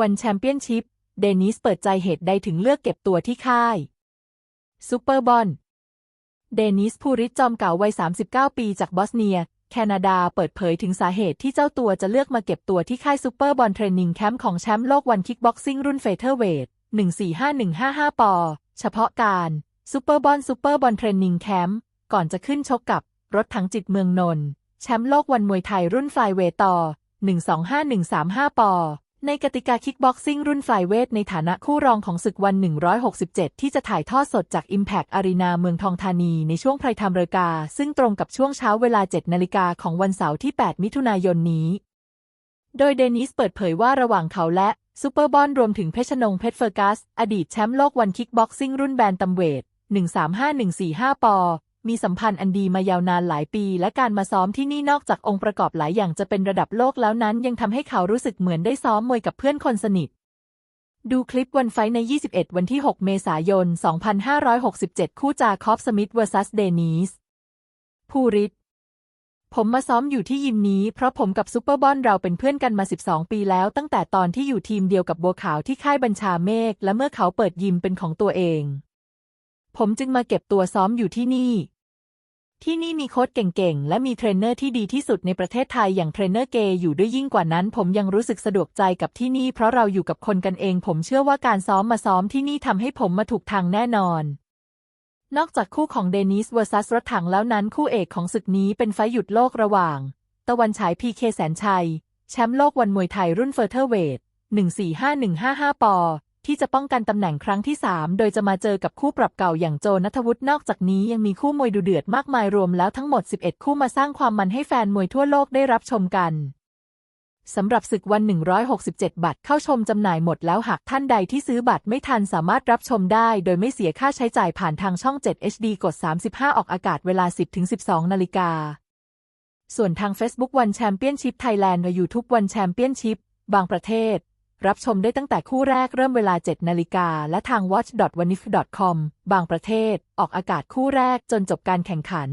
วันแชมเปี้ยนชิพ เดนิสเปิดใจเหตุใดถึงเลือกเก็บตัวที่ค่ายซูเปอร์บอลเดนิสพูริตจอมเก่าวัย 39 ปีจากบอสเนีย แคนาดาเปิดเผยถึงสาเหตุที่เจ้าตัวจะเลือกมาเก็บตัวที่ค่ายซูเปอร์บอลเทรนนิ่งแคมป์ของแชมป์โลกวันคิกบ็อกซิ่งรุ่นเฟเธอร์เวท 145155 ปอ เฉพาะการซูเปอร์บอลซูเปอร์บอลเทรนนิ่งแคมป์ก่อนจะขึ้นชกกับรถถังจิตเมืองนนท์แชมป์โลกวันมวยไทยรุ่นไฟเวทต่อ 125135 ปอ ในกติกาคิกบ็อกซิ่งรุ่นไฟเวทในฐานะคู่รองของศึกวัน 167 ที่จะถ่ายทอดสดจาก Impact Arena เมืองทองธานีในช่วงไพรทามเรกา ซึ่งตรงกับช่วงเช้าเวลา 7 นาฬิกาของวันเสาร์ที่ 8 มิถุนายนนี้ โดยเดนิสเปิดเผยว่าระหว่างเขาและซูเปอร์บอลรวมถึงเพชรนงเพชรเฟอร์กัส อดีตแชมป์โลกวันคิกบ็อกซิ่งรุ่นแบนตัมเวท 135145 ปอ มีสัมพันธ์อันดีมายาวนานหลายปี และการมาซ้อมที่นี่นอกจากองค์ประกอบหลายอย่างจะเป็นระดับโลกแล้วนั้น ยังทำให้เขารู้สึกเหมือนได้ซ้อมมวยกับเพื่อนคนสนิท ดูคลิปวันไฟใน 21 วันที่ 6 เมษายน 2567 คู่จาคอฟสมิธ vs เดนิสภูริตผมมาซ้อมอยู่ที่ยิมนี้เพราะผมกับซูเปอร์บอลเราเป็นเพื่อนกันมา 12 ปีแล้ว ตั้งแต่ตอนที่อยู่ทีมเดียวกับบัวขาวที่ค่ายบัญชาเมฆและเมื่อเขาเปิดยิมเป็นของตัวเอง ผมจึงมาเก็บตัวซ้อมอยู่ที่นี่ ที่นี่มีโค้ชเก่งๆ และมีเทรนเนอร์ที่ดีที่สุดในประเทศไทยอย่างเทรนเนอร์เกย์อยู่ด้วยยิ่งกว่านั้น ผมยังรู้สึกสะดวกใจกับที่นี่ เพราะเราอยู่กับคนกันเอง ผมเชื่อว่าการซ้อมมาซ้อมที่นี่ทำให้ผมมาถูกทางแน่นอนนอกจากคู่ของเดนิสเวอร์ซัสรถถังแล้วนั้นคู่เอกของศึกนี้เป็นไฟหยุดโลกระหว่าง ตะวันฉายพีเคแสนชัย แชมป์โลกวันมวยไทยรุ่นเฟอร์เทอร์เวท 145155 ปอ ที่จะป้องกันตำแหน่งครั้งที่ 3 โดยจะมาเจอกับคู่ปรับเก่าอย่างโจนัทวุฒินอกจากนี้ยังมีคู่มวยดูเดือดมากมายรวมแล้วทั้งหมด 11 คู่มาสร้างความมันให้แฟนมวยทั่วโลกได้รับชมกันสำหรับศึกวัน 167บัตรเข้าชมจำหน่ายหมดแล้วหากท่านใดที่ซื้อบัตรไม่ทันสามารถรับชมได้ โดยไม่เสียค่าใช้จ่ายผ่านทางช่อง 7 HD กด 35 ออกอากาศเวลา 10-12 นาฬิกา ส่วนทาง Facebook วันแชมเปี้ยนชิพไทยแลนด์และ YouTube วันแชมเปี้ยนชิพบางประเทศ รับชมได้ตั้งแต่คู่แรกเริ่มเวลา 7 นาฬิกา และทาง watch.wanif.com บางประเทศ ออกอากาศคู่แรกจนจบการแข่งขัน